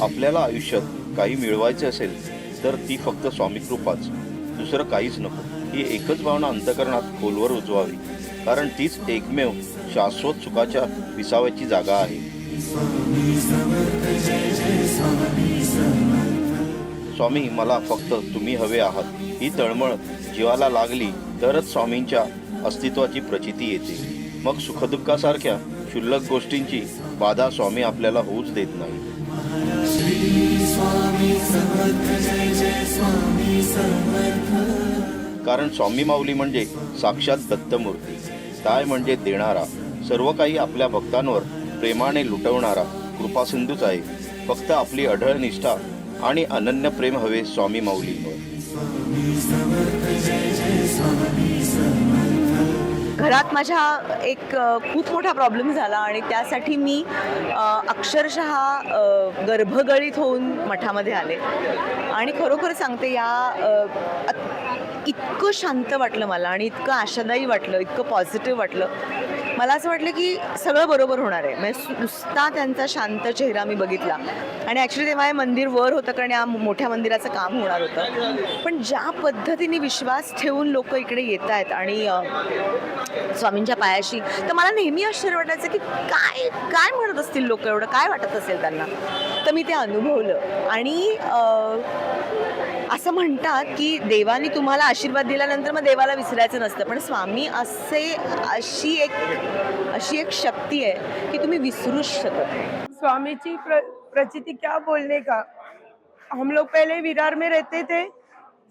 आपल्याला आयुष्यात काही मिळवायचे असेल तर ती फक्त स्वामी कृपाच. दुसरं काहीच नको. ही एकच भावना अंतकरणात खोलवर उजवावी. कारण तीच एकमेव शाश्वत सुखाच्या विसाव्याची जागा आहे. स्वामी मला फक्त तुम्ही हवे आहात. ही तळमळ जीवाला लागली तरच स्वामींच्या अस्तित्वाची प्रचिती येते. मग सुखदुःखासारख्या क्षुल्लक गोष्टींची बाधा स्वामी आपल्याला होऊच देत नाही. कारण स्वामी माऊली म्हणजे साक्षात दत्तमूर्ती. काय म्हणजे देणारा सर्व काही आपल्या भक्तांवर प्रेमाने लुटवणारा कृपासिंधूच आहे. फक्त आपली अढळ निष्ठा आणि अनन्य प्रेम हवे स्वामी माऊलींवर. घरात माझ्या एक खूप मोठा प्रॉब्लेम झाला आणि त्यासाठी मी अक्षरशः गर्भगळीत होऊन मठामध्ये आले. आणि खरोखर सांगते या इतकं शांत वाटलं मला आणि इतकं आशादायी वाटलं इतकं पॉझिटिव्ह वाटलं. मला असं वाटलं की सगळं बरोबर होणार आहे. म्हणजे नुसता त्यांचा शांत चेहरा मी बघितला. आणि ॲक्च्युली तेव्हा हे मंदिर वर होतं कारण या मोठ्या मंदिराचं काम होणार होतं. पण ज्या पद्धतीने विश्वास ठेवून लोक इकडे येत आहेत आणि स्वामींच्या पायाशी तर मला नेहमी आश्चर्य वाटायचं की काय काय म्हणत असतील लोक एवढं? काय वाटत असेल त्यांना? तर मी ते अनुभवलं. आणि असं म्हणतात की देवाने तुम्हाला आशीर्वाद दिल्यानंतर मग देवाला विसरायचं नसतं. पण स्वामी असे अशी एक अशी एक शक्ती आहे की तुम्ही विसरूच शकत नाही. स्वामी प्र, प्रचिति क्या बोलने का? हम लोग पहले विरार में रहते थे.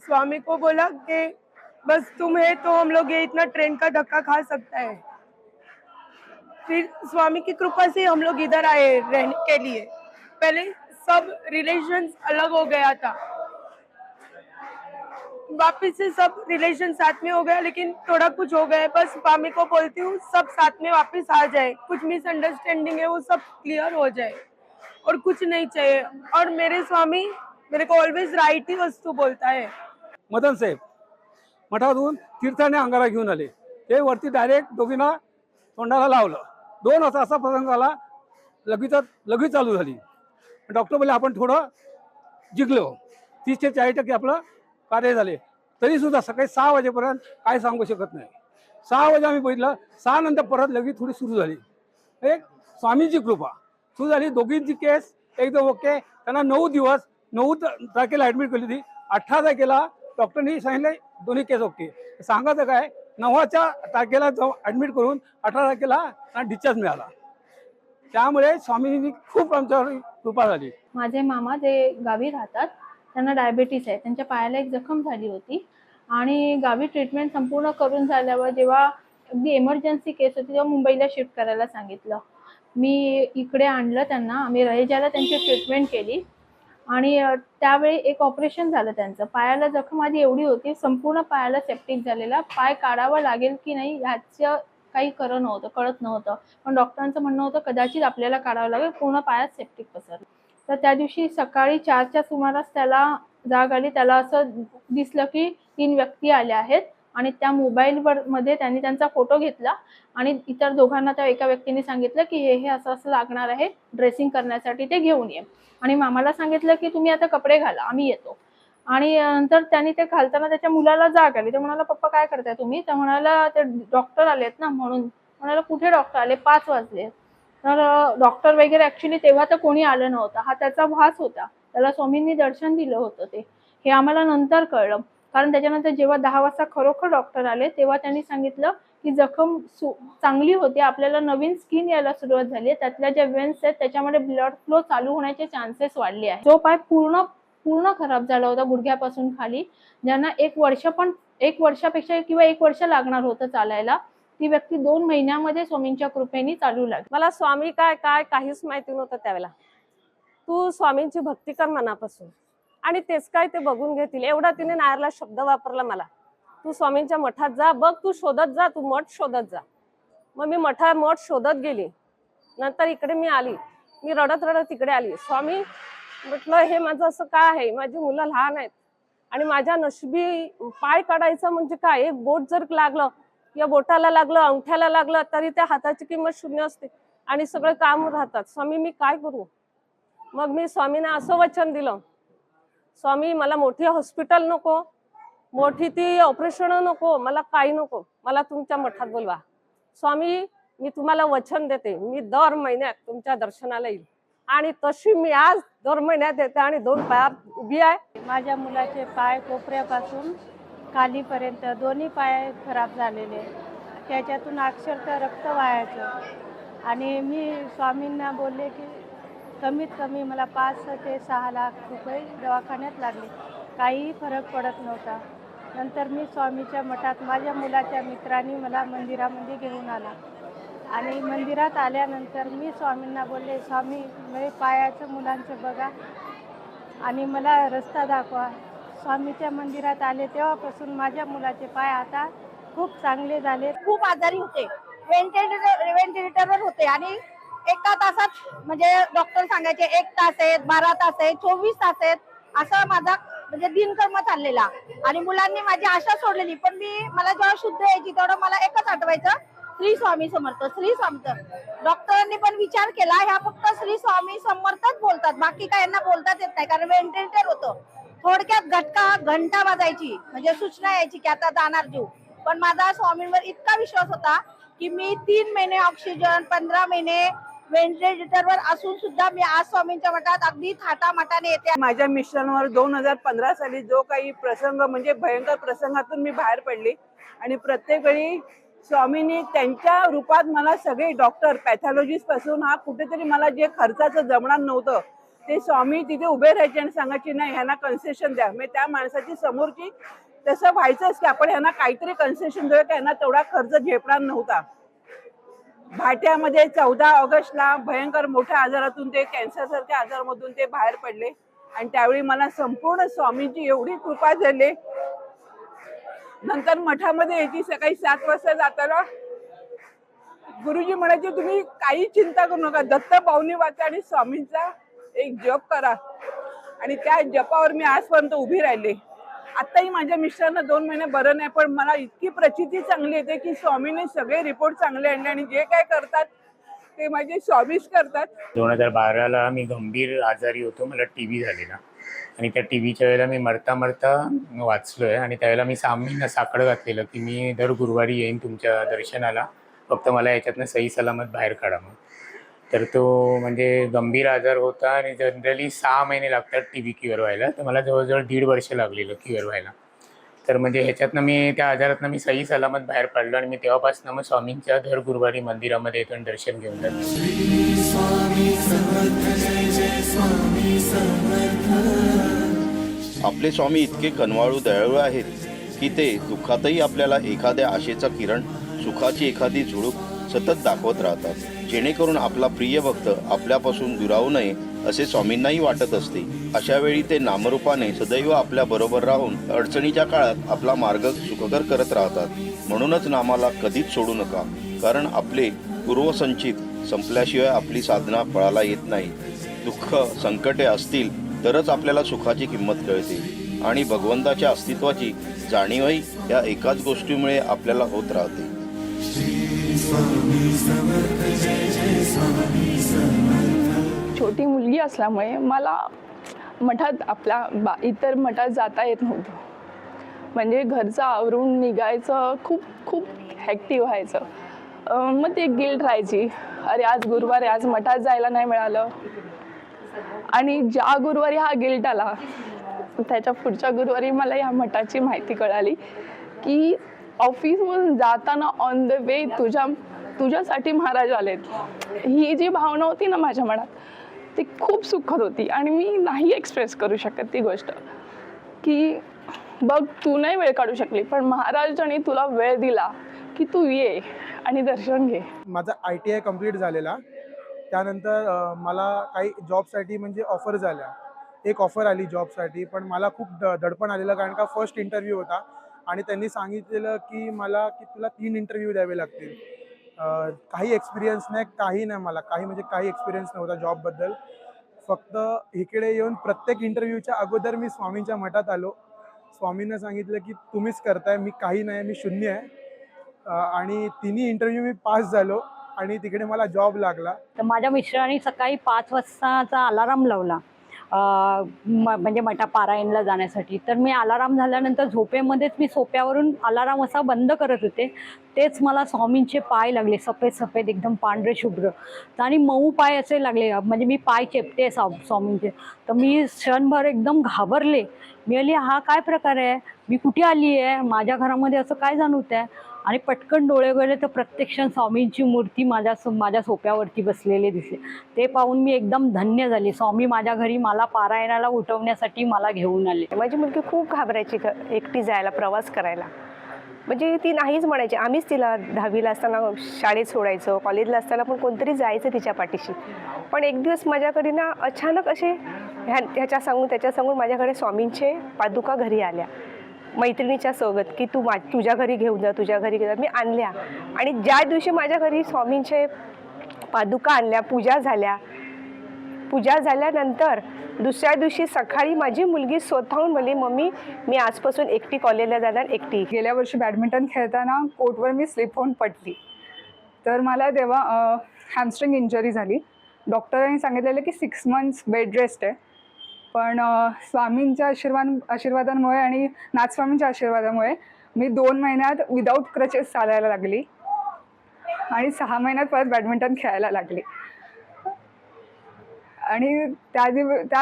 स्वामी को बोला कि बस तुम है तो हम लोग ये इतना ट्रेन का धक्का खा सकता है. फिर स्वामी की कृपा से हम लोग इधर आए रहने के लिए. पहले सब रिलेशंस अलग हो गया था. वापस से सब रिलेशन साथ में हो गया लेकिन थोड़ा कुछ हो गया है। बस स्वामी को बोलती हूँ सब साथ में वापस आ जाए। कुछ मिसअंडरस्टैंडिंग है वो सब क्लियर हो जाए। और कुछ नहीं चाहिए। और मेरे स्वामी मेरे को ऑलवेज राइट ही वस्तू बोलता है। मदन साहेब मठातून तीर्थाने अंगारा घेऊन आले. ते वरती डायरेक्ट दोघींना तोंडाला लावलं. दोन वाजता असा प्रसंग आला. लगेच लगेच चालू झाली. डॉक्टर बोलले आपण थोडं जिंकलो. तीस ते चाळीस टक्के आपलं कार्य झाले. तरी सुद्धा सकाळी सहा वाजेपर्यंत काय सांगू शकत नाही. सहा वाजे आम्ही बघितलं सहा नंतर परत लगेच थोडी सुरू झाली. एक स्वामींची कृपा. सुरू झाली दोघींची केस एकदम ओके. त्यांना नऊ दिवस नऊ तारखेला ऍडमिट केली होती. अठरा तारखेला डॉक्टरनी सांगितले दोन्ही केस ओके. सांगायचं काय नववाच्या तारखेला जाऊ ऍडमिट करून अठरा तारखेला त्यांना डिस्चार्ज मिळाला. त्यामुळे स्वामींनी खूप आमच्यावर कृपा झाली. माझे मामा जे गावी राहतात त्यांना डायबेटीस आहे. त्यांच्या पायाला एक जखम झाली होती. आणि गावी ट्रीटमेंट संपूर्ण करून झाल्यावर जेव्हा अगदी एमर्जन्सी केस होती तेव्हा मुंबईला शिफ्ट करायला सांगितलं. मी इकडे आणलं त्यांना. आम्ही रहेजाला त्यांची ट्रीटमेंट केली. आणि त्यावेळी एक ऑपरेशन झालं त्यांचं. पायाला जखम आधी एवढी होती संपूर्ण पायाला सेप्टिक झालेला. पाय काढावा लागेल की नाही ह्याचं काही करत नव्हतं कळत नव्हतं. पण डॉक्टरांचं म्हणणं होतं कदाचित आपल्याला काढावं लागेल. पूर्ण पायात सेप्टिक पसरलं. तर त्या दिवशी सकाळी चारच्या सुमारास त्याला जाग आली. त्याला असं दिसलं की तीन व्यक्ती आल्या आहेत आणि त्या मोबाईलवर मध्ये त्यांनी त्यांचा फोटो घेतला आणि इतर दोघांना त्या एका व्यक्तीने सांगितलं की हे हे असं असं लागणार आहे. ड्रेसिंग करण्यासाठी ते घेऊन ये. आणि मामाला सांगितलं की तुम्ही आता कपडे घाला आम्ही येतो. आणि नंतर त्यांनी ते घालताना त्याच्या मुलाला जाग आली. तर म्हणाला पप्पा काय करताय तुम्ही? तर म्हणाला ते डॉक्टर आलेत ना म्हणून. म्हणाला कुठे डॉक्टर आले? पाच वाजले. तर डॉक्टर वगैरे ऍक्च्युली तेव्हा तर कोणी आलं नव्हतं. हा त्याचा भास होता. त्याला स्वामींनी दर्शन दिलं होतं ते. हे आम्हाला नंतर कळलं. कारण त्याच्यानंतर जेव्हा दहा वाजता खरोखर डॉक्टर आले तेव्हा त्यांनी सांगितलं की जखम सु चांगली होती. आपल्याला नवीन स्किन यायला सुरुवात झाली आहे. त्यातल्या ज्या वेन्स आहेत त्याच्यामध्ये ब्लड फ्लो चालू होण्याचे चान्सेस वाढले आहे जो पाय पूर्ण पूर्ण खराब झाला होता गुडघ्यापासून खाली ज्यांना एक वर्ष पण एक वर्षापेक्षा किंवा एक वर्ष लागणार होतं चालायला ती व्यक्ती दोन महिन्यामध्ये स्वामींच्या कृपेने चालू लागली. मला स्वामी काय काय काहीच माहिती नव्हतं त्यावेळेला. तू स्वामींची भक्ती कर मनापासून. आणि तेच काय ते बघून घेतील. एवढा तिने नायरला शब्द वापरला मला. तू स्वामींच्या मठात जा बघ तू शोधत जा तू मठ शोधत जा. मग मी मठा मठ शोधत गेली. नंतर इकडे मी आली. मी रडत रडत इकडे आली. स्वामी म्हटलं हे माझं असं काय आहे? माझी मुलं लहान आहेत. आणि माझ्या नशिबी पाय काढायचं म्हणजे काय? एक बोट जर लागलं या बोटाला लागलं अंगठ्याला लागलं तरी त्या हाताची किंमत शून्य असते. आणि सगळे काम राहतात. स्वामी मी काय करू? मग मी स्वामींना असं वचन दिलं. स्वामी मला मोठी हॉस्पिटल नको. मोठी ती ऑपरेशन नको. मला काही नको. मला तुमच्या मठात बोलवा. स्वामी मी तुम्हाला वचन देते. मी दर महिन्यात तुमच्या दर्शनाला येईल. आणि तशी मी आज दर महिन्यात येते आणि दोन पायात उभी आहे. माझ्या मुलाचे पाय कोपऱ्यापासून खालीपर्यंत दोन्ही पाय खराब झालेले. त्याच्यातून अक्षरशः रक्त वाहायचं. आणि मी स्वामींना बोलले की कमीत कमी मला पाच ते सहा लाख रुपये दवाखान्यात लागले. काहीही फरक पडत नव्हता. नंतर मी स्वामीच्या मठात माझ्या मुलाच्या मित्रांनी मला मंदिरामध्ये घेऊन आला. आणि मंदिरात आल्यानंतर मी स्वामींना बोलले स्वामी मी पायाचं मुलांचं बघा आणि मला रस्ता दाखवा. स्वामीच्या मंदिरात आले तेव्हापासून माझ्या मुलाचे पाय आता खूप चांगले झाले खूप आजारी होते. व्हेंटिलेटर व्हेंटिलेटरवर होते आणि एका तासात म्हणजे डॉक्टर सांगायचे एक तास आहेत बारा तास आहेत चोवीस तास आहेत असं माझा म्हणजे दिनकर्म चाललेला. आणि मुलांनी माझी आशा सोडलेली पण मी मला जेव्हा शुद्ध यायची तेवढं मला एकच आठवायचं श्री स्वामी समर्थ श्री समर्थ. डॉक्टरांनी पण विचार केला ह्या फक्त श्री स्वामी समर्थच बोलतात बाकी काय यांना बोलताच येत नाही कारण व्हेंटिलेटर होतं. थोडक्यात घटका घंटा वाजायची म्हणजे सूचना यायची की आता जाणार जीव. पण माझा स्वामींवर इतका विश्वास होता की मी तीन महिने ऑक्सिजन पंधरा महिने व्हेंटिलेटरवर असून सुद्धा मी आज स्वामींच्या मठात अगदी थाटामाटाने येते. माझ्या मिशनवर दोन हजार पंधरा साली जो काही प्रसंग म्हणजे भयंकर प्रसंगातून मी बाहेर पडली. आणि प्रत्येक वेळी स्वामींनी त्यांच्या रूपात मला सगळे डॉक्टर पॅथॉलॉजिस्टपासून हा कुठेतरी मला जे खर्चाचं जमणार नव्हतं ते स्वामी तिथे उभे राहायचे आणि सांगायचे नाही ह्यांना कन्सेशन द्या. म्हणजे त्या माणसाची समोरची तसं व्हायचंच की आपण ह्यांना काहीतरी कन्सेशन देऊया की ह्यांना तेवढा खर्च झेपणार नव्हता. भाट्यामध्ये चौदा ऑगस्टला भयंकर मोठ्या आजारातून ते कॅन्सरसारख्या आजारामधून ते बाहेर पडले. आणि त्यावेळी मला संपूर्ण स्वामींची एवढी कृपा झाली. नंतर मठामध्ये यायची सकाळी सात वाजता जाताना गुरुजी म्हणायचे तुम्ही काही चिंता करू नका. दत्त पावनी वाचा आणि स्वामींचा एक जप करा. आणि त्या जपावर मी आजपर्यंत उभी राहिले. आताही माझ्या मिस्टरांना दोन महिने बरं नाही पण मला इतकी प्रचिती चांगली येते की स्वामीने सगळे रिपोर्ट चांगले आणले आणि जे काय करतात ते माझे स्वामीच करतात. दोन हजार बाराला मी गंभीर आजारी होतो. मला टी व्ही झालेला आणि त्या टी व्हीच्या वेळेला मी मरता मरता वाचलोय आणि त्यावेळेला मी सामींना साकडं घातलेलं की मी दर गुरुवारी येईन तुमच्या दर्शनाला. फक्त मला याच्यातनं सही सलामत बाहेर काढा मग तर तो म्हणजे गंभीर आजार होता आणि जनरली सहा महिने लागतात टी बी क्युअर व्हायला. तर मला जवळजवळ दीड वर्ष लागलेलं क्युअर व्हायला. तर म्हणजे ह्याच्यातनं मी त्या आजारातनं मी सही सलामत बाहेर पडलो आणि मी तेव्हापासून मग स्वामींच्या दर गुरुवारी मंदिरामध्ये येतो आणि दर्शन घेऊन जातो आपले स्वामी इतके कनवाळू दयाळू आहेत की ते दुःखातही आपल्याला एखाद्या आशेचा किरण सुखाची एखादी झुळूक सतत दाखवत राहतात. जेणेकरून आपला प्रिय भक्त आपल्यापासून दुरावू नये असे स्वामींनाही वाटत असते. अशा वेळी ते नामरूपाने सदैव आपल्या बरोबर राहून अडचणीच्या काळात आपला मार्ग सुखकर करत राहतात. म्हणूनच नामाला कधीच सोडू नका. कारण आपले पूर्वसंचित संपल्याशिवाय आपली साधना फळाला येत नाही. दुःख संकटे असतील तरच आपल्याला सुखाची किंमत कळते. आणि भगवंताच्या अस्तित्वाची जाणीवही या एकाच गोष्टीमुळे आपल्याला होत राहते. छोटी मुलगी असल्यामुळे मला मठात आपल्या बा इतर मठात जाता येत नव्हतं. म्हणजे घरचं आवरून निघायचं खूप खूप हॅक्टिव्ह व्हायचं. मग मग ते गिल्ट राहायची. अरे आज गुरुवारी आज मठात जायला नाही मिळालं. आणि ज्या गुरुवारी हा गिल्ट आला त्याच्या पुढच्या गुरुवारी मला या मठाची माहिती कळाली की ऑफिसमधून जाताना ऑन द वे तुझ्या तुझ्यासाठी महाराज आलेत. ही जी भावना होती ना माझ्या मनात ती खूप सुखद होती. आणि मी नाही एक्सप्रेस करू शकत ती गोष्ट. की बघ तू नाही वेळ काढू शकली पण महाराजांनी तुला वेळ दिला की तू ये आणि दर्शन घे. माझा आय टी आय कंप्लीट झालेला. त्यानंतर मला काही जॉबसाठी म्हणजे ऑफर झाल्या. एक ऑफर आली जॉबसाठी पण मला खूप द दडपण आलेलं कारण का फर्स्ट इंटरव्ह्यू होता. आणि त्यांनी सांगितलेलं की मला की तुला तीन इंटरव्ह्यू द्यावे लागतील. काही एक्सपिरियन्स नाही काही नाही मला. काही म्हणजे काही एक्सपिरियन्स नव्हता जॉबबद्दल फक्त इकडे येऊन प्रत्येक इंटरव्ह्यूच्या अगोदर मी स्वामींच्या मठात आलो. स्वामींना सांगितलं की तुम्हीच करताय मी काही नाही मी शून्य आहे. आणि तिन्ही इंटरव्ह्यू मी पास झालो आणि तिकडे मला जॉब लागला. तर माझ्या मिस्टरांनी सकाळी पाच वाजताचा अलाराम लावला. म- म्हणजे मटापारायणला जाण्यासाठी. तर मी अलाराम झाल्यानंतर झोपेमध्येच मी सोप्यावरून अलाराम असा बंद करत होते. तेच मला स्वामींचे पाय लागले सफेद सफेद एकदम पांढरे शुभ्र. आणि मऊ पाय असे लागले म्हणजे मी पाय चेपते स्वामींचे. तर मी क्षणभर एकदम घाबरले. मी आली हा काय प्रकार आहे? मी कुठे आली आहे? माझ्या घरामध्ये असं काय जाणवत आहे? आणि पटकन डोळे गेले तर प्रत्यक्ष स्वामींची मूर्ती माझ्या माझ्या सोप्यावरती बसलेली दिसली. ते पाहून मी एकदम धन्य झाली. स्वामी माझ्या घरी मला पारायणाला उठवण्यासाठी मला घेऊन आले. माझी मुलगी खूप घाबरायची एकटी जायला प्रवास करायला. म्हणजे ती नाहीच म्हणायची. आम्हीच तिला दहावीला असताना शाळेत सोडायचो कॉलेजला असताना पण कोणतरी जायचं तिच्या पाठीशी. पण एक दिवस माझ्याकडे ना अचानक असे ह्या ह्याच्या सांगून त्याच्या सांगून माझ्याकडे स्वामींचे पादुका घरी आल्या. मैत्रिणीच्या सोबत की तू मा तुझ्या घरी घेऊन जा तुझ्या घरी घेऊन जा. मी आणल्या. आणि ज्या दिवशी माझ्या घरी स्वामींचे पादुका आणल्या पूजा झाल्या पूजा झाल्यानंतर दुसऱ्या दिवशी सकाळी माझी मुलगी स्वतःहून म्हणली मम्मी मी आजपासून एकटी कॉलेजला जाणार एकटी. गेल्या वर्षी बॅडमिंटन खेळताना कोर्टवर मी स्लिप होऊन पडली. तर मला तेव्हा हॅमस्ट्रिंग इंजरी झाली. डॉक्टरांनी सांगितलेलं की सिक्स मंथ्स बेड रेस्ट आहे. पण स्वामींच्या आशीर्वाद आशीर्वादांमुळे आणि नाथस्वामींच्या आशीर्वादामुळे मी दोन महिन्यात विदाऊट क्रचेस चालायला लागली आणि सहा महिन्यात परत बॅडमिंटन खेळायला लागली. आणि त्या दिव त्या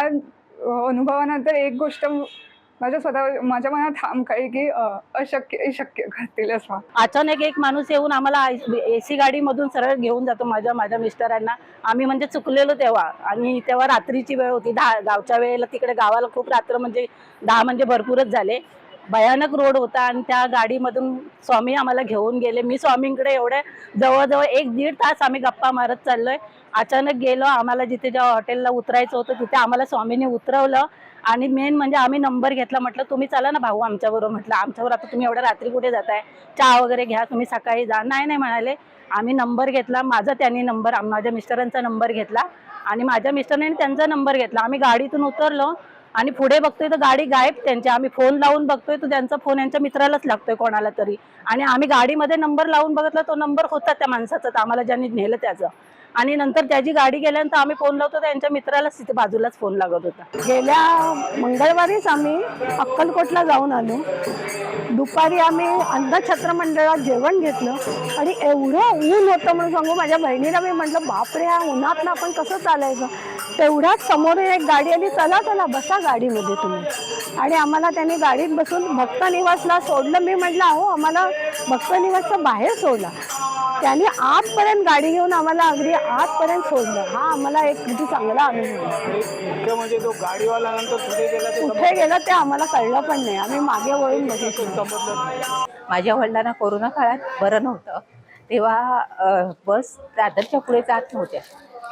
अनुभवानंतर एक गोष्ट माझ्या स्वतः माझ्या मनात ठाम काही की अशक्य शक्य करतील असं. अचानक एक माणूस येऊन आम्हाला ए सी गाडीमधून सरळ घेऊन जातो माझ्या माझ्या मिस्टरांना. आम्ही म्हणजे चुकलेलो तेव्हा. आणि तेव्हा रात्रीची वेळ होती. दहा गावच्या वेळेला तिकडे गावाला खूप रात्र म्हणजे दहा म्हणजे भरपूरच झाले. भयानक रोड होता आणि त्या गाडीमधून स्वामी आम्हाला घेऊन गेले. मी स्वामींकडे एवढे जवळजवळ एक दीड तास आम्ही गप्पा मारत चाललोय. अचानक गेलो आम्हाला जिथे ज्या हॉटेलला उतरायचं होतं तिथे आम्हाला स्वामीने उतरवलं. आणि मेन म्हणजे आम्ही नंबर घेतला म्हटलं तुम्ही चला ना भाऊ आमच्याबरोबर म्हटलं. आमच्यावर आता तुम्ही एवढ्या रात्री कुठे जाताय? चहा वगैरे घ्या तुम्ही सकाळी जा. नाही नाही म्हणाले. आम्ही नंबर घेतला माझा त्यांनी नंबर माझ्या मिस्टरांचा नंबर घेतला आणि माझ्या मिस्टरने त्यांचा नंबर घेतला. आम्ही गाडीतून उतरलो आणि पुढे बघतोय तर गाडी गायब त्यांची. आम्ही फोन लावून बघतोय तर त्यांचा फोन यांच्या मित्रालाच लागतोय कोणाला तरी. आणि आम्ही गाडीमध्ये नंबर लावून बघितला तो नंबर होता त्या माणसाचा. तर आम्हाला ज्यांनी नेलं त्याचं. आणि नंतर त्याची गाडी गेल्यानंतर आम्ही फोन लावतो त्यांच्या मित्रालाच तिथे बाजूलाच फोन लागत होता. गेल्या मंगळवारीच आम्ही अक्कलकोटला जाऊन आलो. दुपारी आम्ही अंधछत्र मंडळात जेवण घेतलं आणि एवढं ऊन होतं म्हणून सांगू माझ्या बहिणीला मी म्हटलं बापरे ह्या उन्हात आपण कसं चालायचं? तेवढ्याच समोर एक गाडी आली चला चला बसा गाडीमध्ये तुम्ही. आणि आम्हाला त्यांनी गाडीत बसून भक्त निवासला सोडलं. मी म्हटलं अहो आम्हाला भक्त निवासच्या बाहेर सोडला. त्यांनी आतपर्यंत गाडी घेऊन आम्हाला अगदी आतपर्यंत सोडलं. हा आम्हाला एक किती चांगला अनुभव आहे. म्हणजे तो गाडीवाला नंतर पुढे गेला कुठे गेलं ते आम्हाला कळलं पण नाही. आम्ही मागे वळून बघितलं. माझ्या वडिलांना कोरोना काळात बरं नव्हतं. तेव्हा अ, बस दादरच्या पुढे जात नव्हत्या.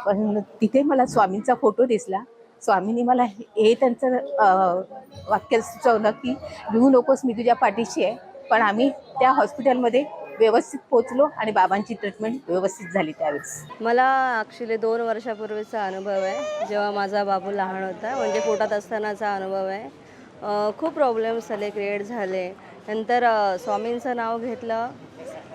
पण तिथे मला स्वामींचा फोटो दिसला. स्वामींनी मला हे हे त्यांचं अ, वाक्य सुचवलं की भिवू नकोस मी तुझ्या पाठीशी आहे. पण आम्ही त्या हॉस्पिटलमध्ये व्यवस्थित पोचलो आणि बाबांची ट्रीटमेंट व्यवस्थित झाली त्यावेळेस. मला ॲक्च्युली दोन वर्षापूर्वीचा अनुभव आहे जेव्हा माझा बाबू लहान होता म्हणजे पोटात असतानाचा अनुभव आहे. खूप प्रॉब्लेम्स झाले क्रिएट झाले. नंतर स्वामींचं नाव घेतलं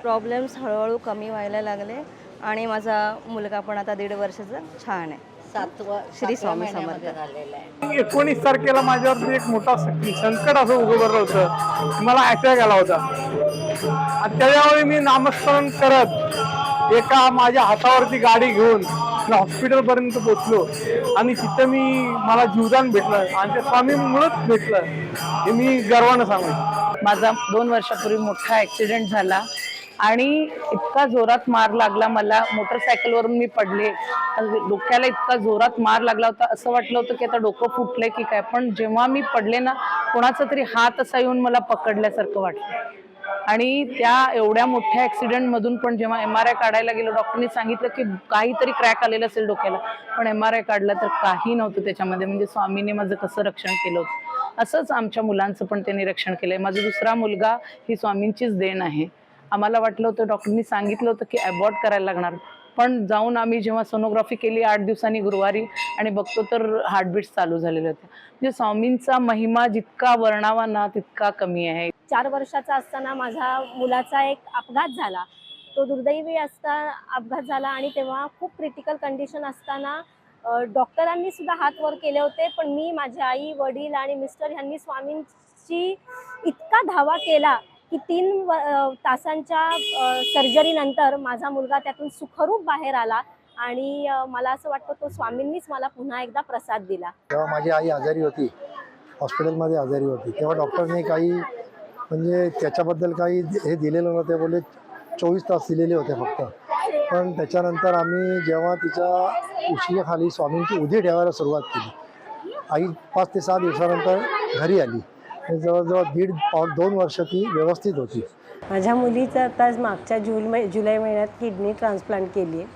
प्रॉब्लेम्स हळूहळू कमी व्हायला लागले आणि माझा मुलगा पण आता दीड वर्षाचा छान आहे. सातवा श्री स्वामी समर्थ. झालेला आहे. एकोणीस तारखेला माझ्यावरती एक मोठा संकट असं उभं होतं. मला अटॅक आला होता. आणि त्यावेळी मी नामस्मरण करत एका माझ्या हातावरती गाडी घेऊन हॉस्पिटल पर्यंत पोहोचलो. आणि तिथं मी मला जीवदान भेटलं. आणि ते स्वामीमुळेच भेटलं. हे मी गर्वानं सांगू माझा दोन वर्षापूर्वी मोठा ॲक्सिडेंट झाला. आणि इतका जोरात मार लागला मला. मोटरसायकलवरून मी पडले. डोक्याला इतका जोरात मार लागला होता. असं वाटलं होतं की आता डोकं फुटलंय की काय. पण जेव्हा मी पडले ना कोणाचा तरी हात असा येऊन मला पकडल्यासारखं वाटलं. आणि त्या एवढ्या मोठ्या ऍक्सिडेंट मधून पण जेव्हा एम आर आय काढायला गेलो डॉक्टरनी सांगितलं की काहीतरी क्रॅक आलेलं असेल डोक्याला. पण एम आर आय काढला तर काही नव्हतं त्याच्यामध्ये. म्हणजे स्वामीने माझं कसं रक्षण केलं होतं. असंच आमच्या मुलांचं पण त्यांनी रक्षण केलंय. माझा दुसरा मुलगा ही स्वामींचीच देण आहे. आम्हाला वाटलं होतं डॉक्टरनी सांगितलं होतं की अबॉर्ट करायला लागणार. पण जाऊन आम्ही जेव्हा सोनोग्राफी केली आठ दिवसांनी गुरुवारी आणि बघतो तर हार्टबीट्स चालू झालेले होते. म्हणजे स्वामींचा महिमा जितका वर्णावा ना तितका कमी आहे. चार वर्षाचा असताना माझा मुलाचा एक अपघात झाला. तो दुर्दैवी असता अपघात झाला आणि तेव्हा खूप क्रिटिकल कंडिशन असताना डॉक्टरांनी सुद्धा हात वर केले होते पण मी माझी आई वडील आणि मिस्टर यांनी स्वामींची इतका धावा केला की तीन व तासांच्या सर्जरीनंतर माझा मुलगा त्यातून सुखरूप बाहेर आला आणि मला असं वाटतं तो स्वामींनीच मला पुन्हा एकदा प्रसाद दिला. तेव्हा माझी आई आजारी होती. हॉस्पिटलमध्ये आजारी होती. तेव्हा डॉक्टरने काही म्हणजे त्याच्याबद्दल काही हे दिलेलं नव्हते. बोलले चोवीस तास दिलेले होते फक्त. पण त्याच्यानंतर आम्ही जेव्हा तिच्या उशीखाली स्वामींची उदी ठेवायला सुरुवात केली. आई पाच ते सहा दिवसानंतर घरी आली. जवळजवळ दीड दोन वर्ष ती व्यवस्थित होती. माझ्या मुलीचं आता मागच्या जून मै जुलै महिन्यात किडनी ट्रान्सप्लांट केली आहे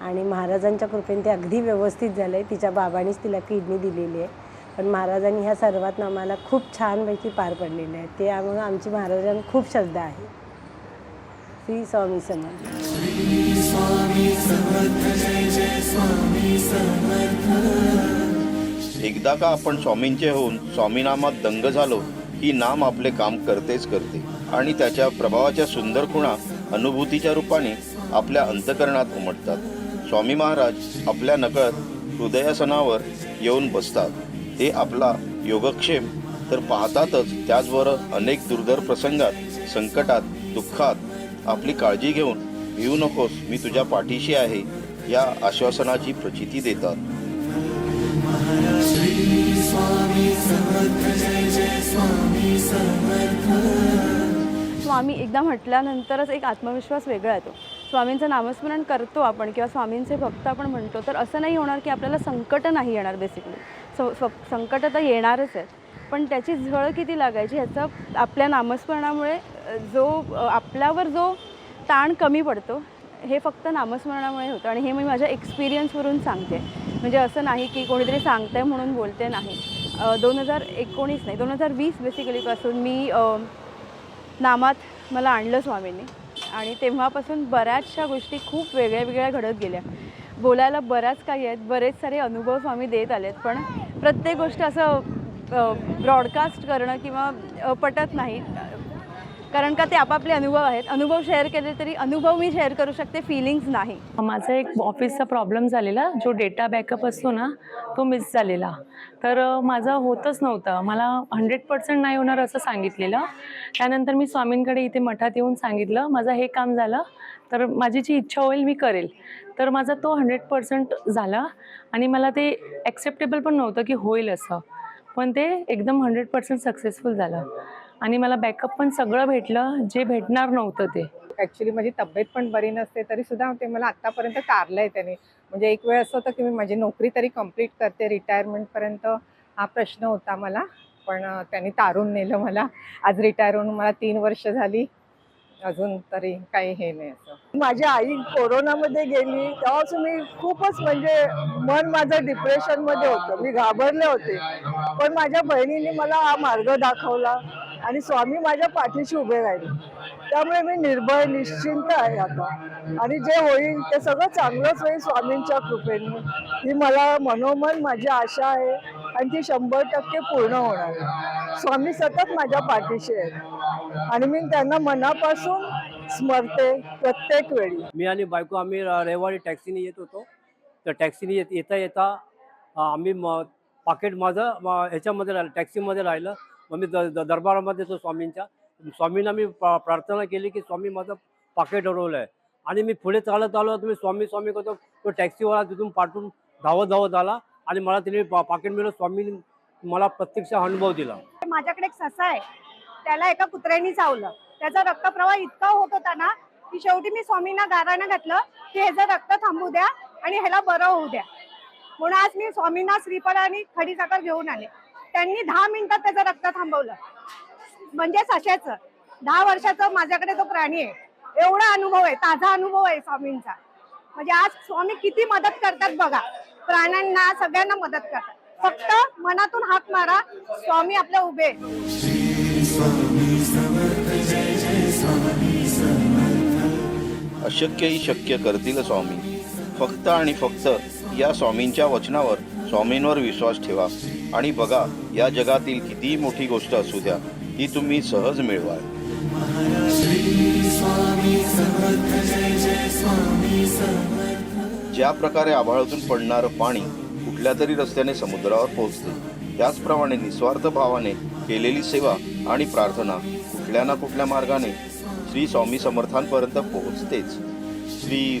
आणि महाराजांच्या कृपेने ते अगदी व्यवस्थित झालं आहे तिच्या बाबांनीच तिला किडनी दिलेली आहे. पण महाराजांनी ह्या सर्वात आम्हाला खूप छानपैकी पार पडलेलं आहे त्यामुळं आमची महाराजांना खूप श्रद्धा आहे. श्री स्वामी समर्थ. एकदा का आपण स्वामींचे होऊन स्वामीनामात दंग झालो की नाम आपले काम करतेच करते. आणि त्याच्या प्रभावाच्या सुंदर खुणा अनुभूतीच्या रूपाने आपल्या अंतकरणात उमटतात. स्वामी महाराज आपल्या नकळत हृदयासनावर येऊन बसतात. ते आपला योगक्षेम तर पाहतातच त्याचबरोबर अनेक दुर्धर प्रसंगात संकटात दुःखात आपली काळजी घेऊन भिवू नकोस मी तुझ्या पाठीशी आहे या आश्वासनाची प्रचिती देतात. स्वामी एकदा म्हटल्यानंतरच एक आत्मविश्वास वेगळा येतो. स्वामींचं नामस्मरण करतो आपण किंवा स्वामींचे भक्त आपण म्हणतो तर असं नाही होणार की आपल्याला संकट नाही येणार बेसिकली स स्व संकट तर येणारच आहेत. पण त्याची झळ किती लागायची ह्याचा आपल्या नामस्मरणामुळे जो आपल्यावर जो ताण कमी पडतो हे फक्त नामस्मरणामुळे होतं. आणि हे मी माझ्या एक्सपिरियन्सवरून सांगते. म्हणजे असं नाही की कोणीतरी सांगतंय म्हणून बोलते नाही. दोन हजार एकोणीस नाही दोन हजार वीस बेसिकलीपासून मी नामात मला आणलं स्वामींनी. आणि तेव्हापासून बऱ्याचशा गोष्टी खूप वेगळ्या वेगळ्या घडत गेल्या. बोलायला बऱ्याच काही आहेत बरेच सारे अनुभव स्वामी देत आलेत पण प्रत्येक गोष्ट असं ब्रॉडकास्ट करणं किंवा पटत नाही. कारण का ते आपापले अनुभव आहेत. अनुभव शेअर केले तरी अनुभव मी शेअर करू शकते फिलिंग्स नाही. माझा एक ऑफिसचा प्रॉब्लेम झालेला जो डेटा बॅकअप असतो ना तो मिस झालेला. तर माझा माझं होतच नव्हतं. मला हंड्रेड पर्सेंट नाही होणार असं सांगितलेलं. त्यानंतर मी स्वामींकडे इथे मठात येऊन सांगितलं माझं हे काम झालं तर माझी जी इच्छा होईल मी करेल. तर माझा तो हंड्रेड पर्सेंट झाला आणि मला ते ॲक्सेप्टेबल पण नव्हतं की होईल असं. पण ते एकदम हंड्रेड पर्सेंट सक्सेसफुल झालं. आणि मला बॅकअप पण सगळं भेटलं जे भेटणार नव्हतं ते. ॲक्च्युली माझी तब्येत पण बरी नसते तरी सुद्धा ते मला आत्तापर्यंत तारलं आहे त्याने. म्हणजे एक वेळ असं होतं की मी माझी नोकरी तरी कंप्लीट करते रिटायरमेंटपर्यंत हा प्रश्न होता मला. पण त्यांनी तारून नेलं मला. आज रिटायर होऊन मला तीन वर्ष झाली. अजून तरी काही हे नाही असं. माझी आई कोरोनामध्ये गेली तेव्हापासून मी खूपच म्हणजे मन माझं डिप्रेशनमध्ये होतं. मी घाबरले होते. पण माझ्या बहिणीने मला हा मार्ग दाखवला. आणि स्वामी माझ्या पाठीशी उभे राहिले. त्यामुळे मी निर्भय निश्चिंत आहे आता. आणि जे होईल ते सगळं चांगलंच होईल स्वामींच्या कृपेने. ही मला मनोमन माझी आशा आहे आणि ती शंभर टक्के पूर्ण होणार आहे. स्वामी सतत माझ्या पाठीशी आहेत. आणि मी त्यांना मनापासून स्मरते प्रत्येक वेळी. मी आणि बायको आम्ही रविवारी टॅक्सीने येत होतो. तर टॅक्सीने येत येता येता आम्ही म माझं ह्याच्यामध्ये राहिलं टॅक्सीमध्ये राहिलं. मग मी द द- दरबारामध्ये येतो स्वामींच्या स्वामींना मी प्रार्थना केली की स्वामी माझं पाकिट हरवलं आहे आणि मी पुढे चालत आलो तुम्ही स्वामी स्वामी करतो तो टॅक्सीवाला तिथून पाठवून धावत धावत आला आणि मला तिने पा- पाकिट मिळून स्वामींनी मला प्रत्यक्ष अनुभव दिला. माझ्याकडे एक ससा आहे. त्याला एका कुत्र्यानी चावलं. त्याचा रक्तप्रवाह इतका होत होता ना की शेवटी मी स्वामींना गाराणं घातलं की ह्याचं रक्त थांबू द्या आणि ह्याला बरं होऊ द्या. म्हणून आज मी स्वामींना श्रीफळ आणि खडीसाखर घेऊन आले. त्यांनी दहा मिनिटात त्याचं रक्त थांबवलं. म्हणजे सशाचं. दहा वर्षाचं माझ्याकडे तो प्राणी आहे. एवढा अनुभव आहे. ताजा अनुभव आहे स्वामींचा. म्हणजे आज स्वामी किती मदत करतात बघा. प्राण्यांना सगळ्यांना मदत करतात. फक्त मनातून हात मारा स्वामी आपल्या उभे आहेत. अशक्यही शक्य करतील स्वामी. फक्त आणि फक्त या स्वामींच्या वचनावर स्वामींवर विश्वास ठेवा. आणि बघा या जगातील कितीही मोठी गोष्ट असू द्या ती तुम्ही सहज मिळवाल. ज्या प्रकारे आभाळातून पडणारं पाणी कुठल्या तरी रस्त्याने समुद्रावर पोहोचते त्याचप्रमाणे निस्वार्थ भावाने केलेली सेवा आणि प्रार्थना कुठल्या ना कुठल्या मार्गाने श्री स्वामी समर्थांपर्यंत पोहोचतेच. श्री